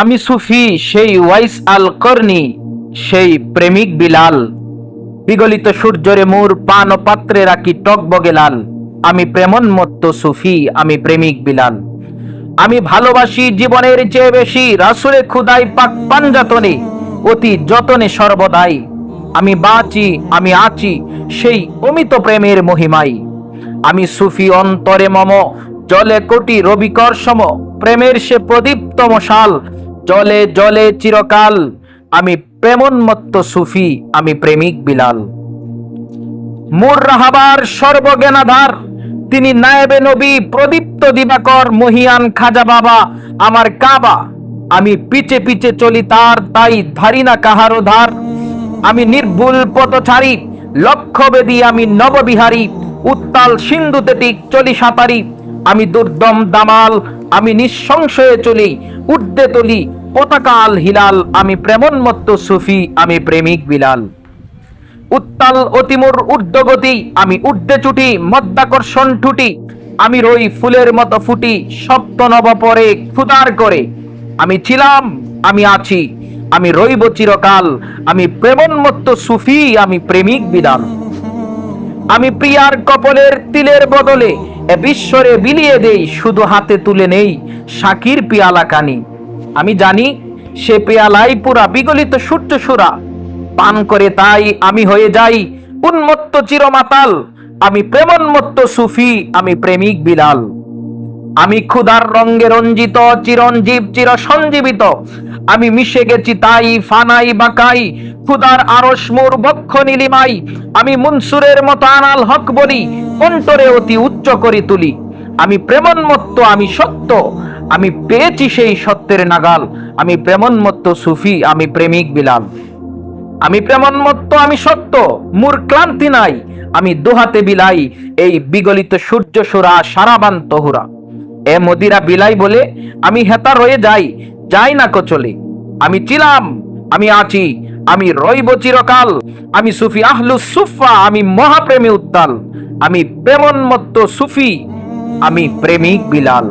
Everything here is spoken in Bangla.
আমি সুফি, সেই ওয়াইস আল করনি সেই প্রেমিক বিলাল। বিগলিত সূর্যরে মোর পান ও পাত্রে রাখি টকবগে লাল। আমি প্রেমন্মত্ত সুফি, আমি প্রেমিক বিলাল। আমি ভালোবাসি জীবনের চেয়ে বেশি রাসুলে খুদাই পাক পাঞ্জাতনে অতি যতনে সর্বদাই। আমি বাঁচি, আমি আছি সেই অমিত প্রেমের মহিমাই। আমি সুফি অন্তরে মম, জলে কোটি রবিকর সম, প্রেমের সে প্রদীপ্ত মশাল জলে জলে চিরকাল, আমি প্রেমন্মত্ত সুফি, আমি প্রেমিক বিলাল। মুর রাহাবার সর্বজ্ঞানাধার, তিনি নায়েবে নবী, প্রদীপ্ত দিবাকর, মহিয়ান খাজা বাবা, আমার কাবা। আমি পিছে পিছে চলি তার, তাই ধারি না কাহারো ধার। আমি নির্ভুল পথচারী লক্ষ্য বেদী আমি নববিহারী। উত্তাল সিন্ধুতে টিক চলি সাঁতারি। আমি দুর্দম দামাল আমি নিঃসংশয়ে চলি উর্দে তলি, পতাকাল হিলাল, আমি প্রেমন্মত্ত সুফি, আমি প্রেমিক বিলাল। উত্তাল অতিমুর ঊর্ধ্বগতি আমি ঊর্ধ্বে চুটি, মধ্যাকর্ষণ ঠুটি, আমি রই ফুলের মতো ফুটি, সপ্ত নব পরে ক্ষুদার করে। আমি ছিলাম, আমি আছি, আমি রইব চিরকাল, আমি প্রেমন্মত্ত সুফি, আমি প্রেমিক বিদাল আমি প্রিয়ার কপলের তিলের বদলে বিশ্বরে বিলিয়ে দেই, শুধু হাতে তুলে নেই শাকির পিয়ালা কানি আমি জানি সে পেয়ালাই পুরা বিগলিত সূর্য সুরা। পান করে তাই আমি হয়ে যাই উন্মত্ত চিরমাতাল। আমি প্রেমন্মত্ত সুফি, আমি প্রেমিক বিলাল। আমি ক্ষুধার রঙ্গে রঞ্জিত, চিরঞ্জীব চির সঞ্জীবিত আমি মিশে গেছি তাই, ফানাই বাকাই ক্ষুধার আরস মোর বক্ষ নীলিমাই। আমি মনসুরের মতো আনাল হক বলি, অন্তরে অতি উচ্চ করি তুলি। আমি প্রেমন্মত্ত, আমি সত্য, আমি পেয়েছি সেই সত্যের নাগাল। আমি প্রেমন্মত্ত সুফি, আমি প্রেমিক বিলাল। আমি প্রেমন্মত্ত, আমি সত্য, মোর ক্লান্তি নাই। আমি দোহাতে বিলাই, এই বিগলিত সূর্য সুরা সারাবান তহুরা। এ মদিরা বিলাই বলে, আমি হেতা রয়ে যাই যাই না কচলে, আমি ছিলাম, আমি আছি, আমি রইব চিরকাল, আমি সুফি আহলু সুফা আমি মহাপ্রেমী উত্তাল, আমি প্রেমন্মত্ত সুফি, আমি প্রেমিক বিলাল।